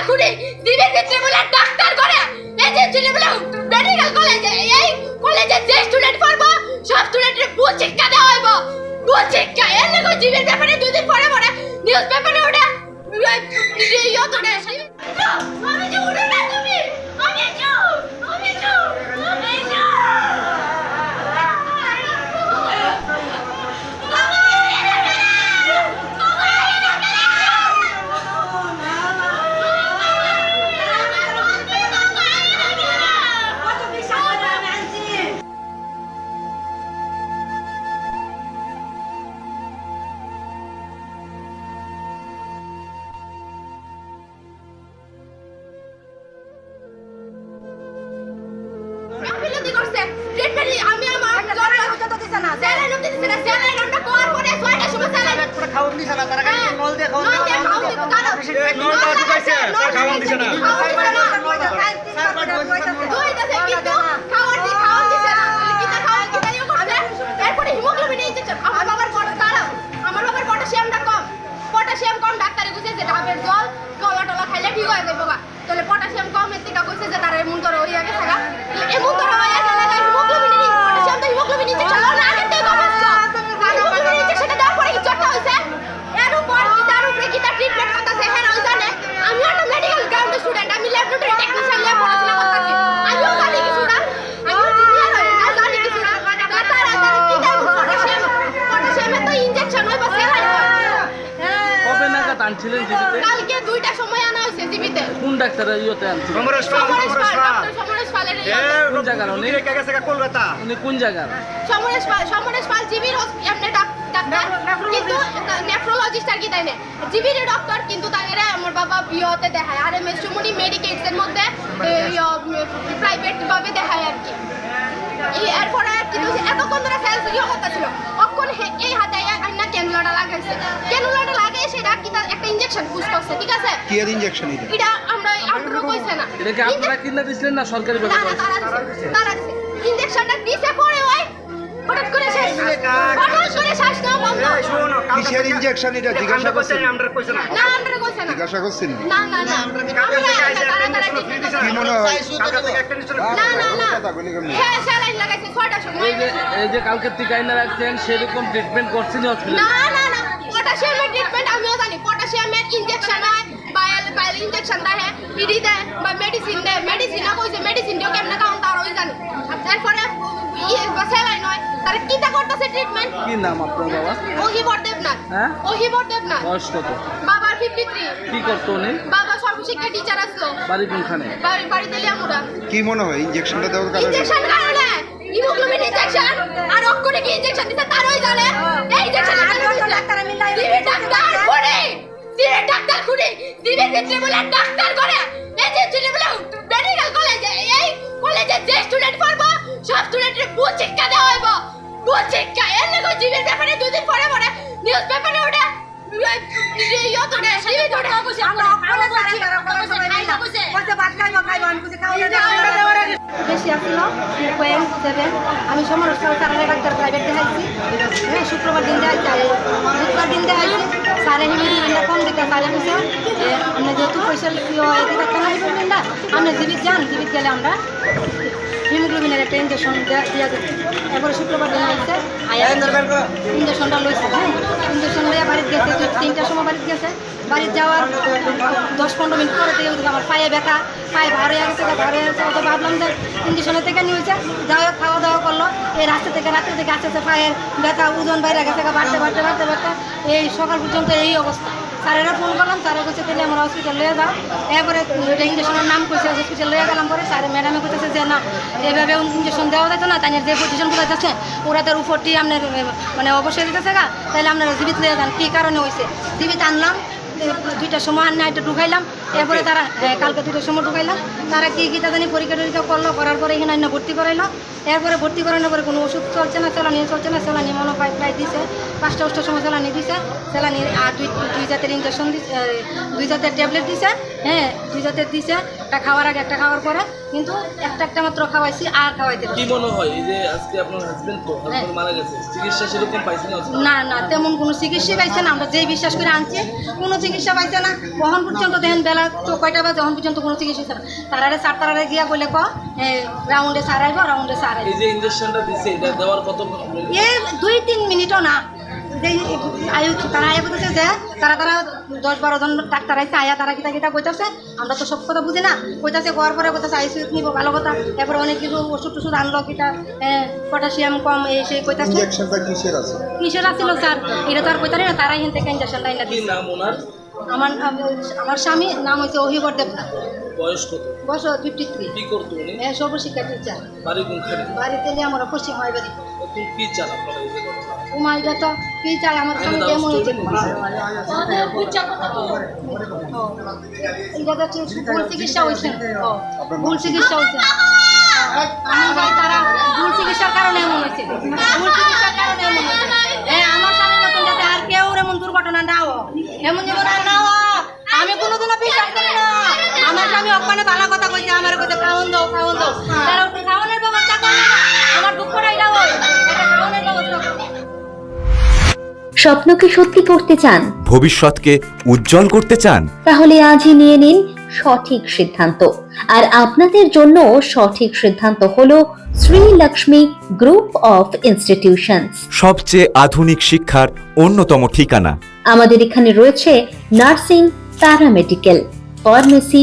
Doctor খুঁড়ে দিনের ভিতরে বলে ডাক্তার করে এই যে ছেলেগুলো মেডিকেল কলেজে এই কলেজে যে স্টুডেন্ট পড়ব সব স্টুডেন্টের ভুল শিক্ষা দেওয়া হইব ভুল শিক্ষা এর লেগে জীবের ব্যাপারে দুই পড়ে পরে নিউজ পেপারে ওটা ইয়ে আমি যে উড়ে না তুমি আমি যে ট্রিটমেন্ট আমি আমার জ্বর তো দিছে না স্যালাইন অব্দি দিছে না স্যালাইন আমরা কোয়ার করে ছয়টার সময় স্যালাইন পুরো খাওয়ান দিছে না তারা হ্যাঁ, নল দিয়ে খাওয়ান নল দিয়ে খাওয়ান দিছে, কারণ- নল স্যার খাওয়ান দিছে না। খাওয়ান দিছে না। দুইটাতে কিন্তু কোন ইয়েতে আনছিলেন সমরেশ পাল সমরেশ সমরেশ পাল। পাল সমরেশ পালের কোন জায়গার উনি? রুগী গেছে কলকাতা। উনি কোন জায়গার? সমরেশ পাল সমরেশ পাল জিবির এমনি ডাক্তার। কিন্তু নেফ্রোলজিস্ট আর কি তাই না। জিবির ডক্টর কিন্তু তাইরে আমার বাবা ইয়েতে দেখায়। আর এম এস চুমুনি মেডিকেটস এর মধ্যে প্রাইভেট ভাবে দেখায় আর কি। এরপরে কিন্তু এতক্ষণ ধরে সেলস ইয়ে করতেছিল অক্ষণ হে- এই হাতে আইনা ক্যানুলাটা লাগাইছে? ক্যানুলাটা একটা ইনজেকশন পুশ করছে ঠিক আছে? কি এর ইঞ্জেকশন এটা? এটা আমরা আমরা কইছে না। এটা কি আপনারা কিনে দিছিলেন না সরকারি না ভাবে তারা দিছে তারা দিছে। ইনজেকশনটা দিছে পরে ওই। হঠাৎ করে শেষ। হঠাৎ করে শ্বাস নেওয়া বন্ধ। এই শোনো কালকে কিসের ইঞ্জেকশন এটা? জিজ্ঞাসা করছেন? আমরা কইছি না। না আমরা কইছে না। জিজ্ঞাসা করছেন? না না না। আমরা তারা একটা তারা কি মনে হয়? না না না। কথা বলি কেমনে? হ্যাঁ স্যালাইন লাগাইছে ছয়টার সময়। এই যে কালকে টিকা এনে রাখছেন সেরকম ট্রিটমেন্ট করছেন হসপিটালে না না না পটাশিয়ামের ট্রিটমেন্ট আমিও জানি পটাশিয়ামের ইনজেকশন হয় বায়াল বায়াল ইনজেকশন দেয় ইডি দেয় বা মেডিসিন দেয় মেডিসিনও কইছে মেডিসিন দিও কেমনে কাউন তার ওই জানি তারপরে ইয়ে স্যালাইন হয় তার কিটা করতেছে ট্রিটমেন্ট কি নাম আপনার বাবা ওহিবর দেবনাথ হ্যাঁ? ওহিবর দেবনাথ বয়স কত বাবার ফিফটি থ্রি কি করতো উনি বাবা সর্বশিক্ষা টিচার আসলো বাড়ি কোনখানে বাড়ি বাড়িতে লিয়ামুরা কি মনে হয় ইঞ্জেকশনটা দেওয়ার কারণে ইনজেকশন কারণে হিমোগ্লোবিন ইনজেকশন আর অক্ষরে কি ইনজেকশন দিতে তারই জানে করে সিভিল ভিতরে বলে ডাক্তার করে। এই যে মেডিকেল কলেজে এই কলেজে যে স্টুডেন্ট পড়ব, সব স্টুডেন্টের শিক্ষা দেওয়া হইব। বুঝ শিক্ষা এর লেগে জীবের ব্যাপারে দুই দিন পরে পরে নিউজ পেপারে ওটা আমি সমর সারে ডাক্তার প্রাইভেট দেখাইছি হ্যাঁ শুক্রবার দিন দেখাইছি বুধবার দিন দেখাইছি। সারে হিমিডিটা কম দিতে সারে কইছে আমরা যেহেতু পয়সা নাই বলবেন না। আমরা জীবিত যান, জীবিত গেলে আমরা হিমোগ্লোবিনের একটা ইঞ্জেকশন দেওয়া দেবে এরপরে শুক্রবার দিন আসছে ইঞ্জেকশনটা লইছে হ্যাঁ? ইঞ্জেকশন লইয়া বাড়িতে গেছে তিনটার সময় বাড়িতে গেছে। বাড়িতে যাওয়ার দশ পনেরো মিনিট পরে থেকে আমার পায়ে ব্যথা পায়ে ভার হয়ে গেছে ভার হয়ে গেছে তো ভাবলাম যে ইঞ্জেকশনের থেকে নিয়ে হয়েছে। যাই হোক খাওয়া দাওয়া করল। এই রাস্তা থেকে রাত্রে থেকে আস্তে আস্তে পায়ের ব্যথা ওজন বাইরে গেছে বাড়তে বাড়তে বাড়তে বাড়তে। এই সকাল পর্যন্ত এই অবস্থা। স্যারেরা ফোন করলাম স্যারে কইছে, তাহলে আমরা হসপিটাল লয়ে যাও। এরপরে ইঞ্জেকশনের নাম কইছে হসপিটাল লয়ে গেলাম পরে স্যারে ম্যাডামে কইতেছে যে, না, এভাবে ইঞ্জেকশন দেওয়া যেত না তাই যে পজিশন করা যাচ্ছে, ওরা তার উপরটি আপনার মানে অবশ্যই দিতেছে গা তাহলে আপনারা জীবিত লয়ে যান। কী কারণে হয়েছে জীবিত আনলাম দুইটার সময় আর নাইটে ঢুকাইলাম। এরপরে তারা হ্যাঁ, কালকে দুইটার সময় ঢুকাইলাম। তারা কী কী জানি পরীক্ষা টরীক্ষা করল করার পরে এখানে না ভর্তি করাইলো। এরপরে ভর্তি করানোর পরে কোনো ওষুধ চলছে না সেলানি চলছে না সেলানি মনে পাই প্রায় দিছে। পাঁচটা অষ্টার সময় চালানি দিছে। সেলানি আর দুই দুই জাতের ইঞ্জেকশন দিছে দুই জাতের ট্যাবলেট দিছে হ্যাঁ দুই জাতের দিছে। একটা খাওয়ার আগে একটা খাওয়ার পরে কিন্তু একটা একটা মাত্র খাওয়াইছি আর খাওয়াইতে কি মনে হয়? এই যে আজকে আপনার হাজবেন্ড তো হাজবেন্ড মারা গেছে চিকিৎসা সেরকম পাইছেন না না তেমন কোনো চিকিৎসা পাইছে না। আমরা যেই বিশ্বাস করে আনছি কোনো চিকিৎসা পাইছে না। কখন পর্যন্ত দেখেন বেলা তো কয়টা বাজে তখন পর্যন্ত কোনো চিকিৎসা হচ্ছে না। তারারে সার তারারে গিয়া বলে ক রাউন্ডে সার আইব রাউন্ডে সার আইব। এই যে ইঞ্জেকশনটা দিছে এটা দেওয়ার কত এ দুই তিন মিনিটও না। যে আয়ু তারা আয়া বলতেছে যে তারা তারা দশ বারো জন ডাক্তার আইসে আয়া তারা কিতা কিতা কইতাছে আমরা তো সব কথা বুঝি না। কইতাছে গোয়ার পরে কইতাছে আইসি নিব ভালো কথা। এরপরে অনেক কিছু ওষুধ টষুধ আনলো কিতা পটাশিয়াম কম এই সেই কইতাছে। কিসের আছে? কিসের আসছিল স্যার? এটা তো আর কইতারি না তারাই থেকে ইঞ্জেকশন লাইন ওনার? আমার আমার স্বামী নাম হচ্ছে অহিবর দেবনাথ বয়স কত বয়স ফিফটি থ্রি কি করতো উনি সর্বশিক্ষা টিচার বাড়ি কোনখানে বাড়িতে নিয়ে আমরা পশ্চিম হয় বাড়ি এখন কি চান আপনারা চাই আমার স্বামী কেমন হয়েছে এটা তো হচ্ছে ভুল চিকিৎসা হয়েছে ভুল চিকিৎসা হয়েছে আমি তারা ভুল চিকিৎসার কারণে এমন হয়েছে ভুল চিকিৎসার কারণে এমন হয়েছে হ্যাঁ আমার স্বামীর মতন যাতে আর কেউ এমন দুর্ঘটনা না হোক এমন যেমন আর না হোক আমি কোনোদিনও বিশ্বাস করি না অজ্ঞানে তালা কথা কইছে আমার কথা খাওয়ান দাও খাওয়ান দাও। তারা একটু খাওয়ানোর ব্যবস্থা করলে না। আমার এটা হয় একটা খাওয়ানোর ব্যবস্থা করো। স্বপ্নকে সত্যি করতে চান? ভবিষ্যৎকে উজ্জ্বল করতে চান? তাহলে আজই নিয়ে নিন সঠিক সিদ্ধান্ত। আর আপনাদের জন্য সঠিক সিদ্ধান্ত হলো Shri Lakshmi group of institutions. সবচেয়ে আধুনিক শিক্ষার অন্যতম ঠিকানা। আমাদের এখানে রয়েছে nursing paramedical pharmacy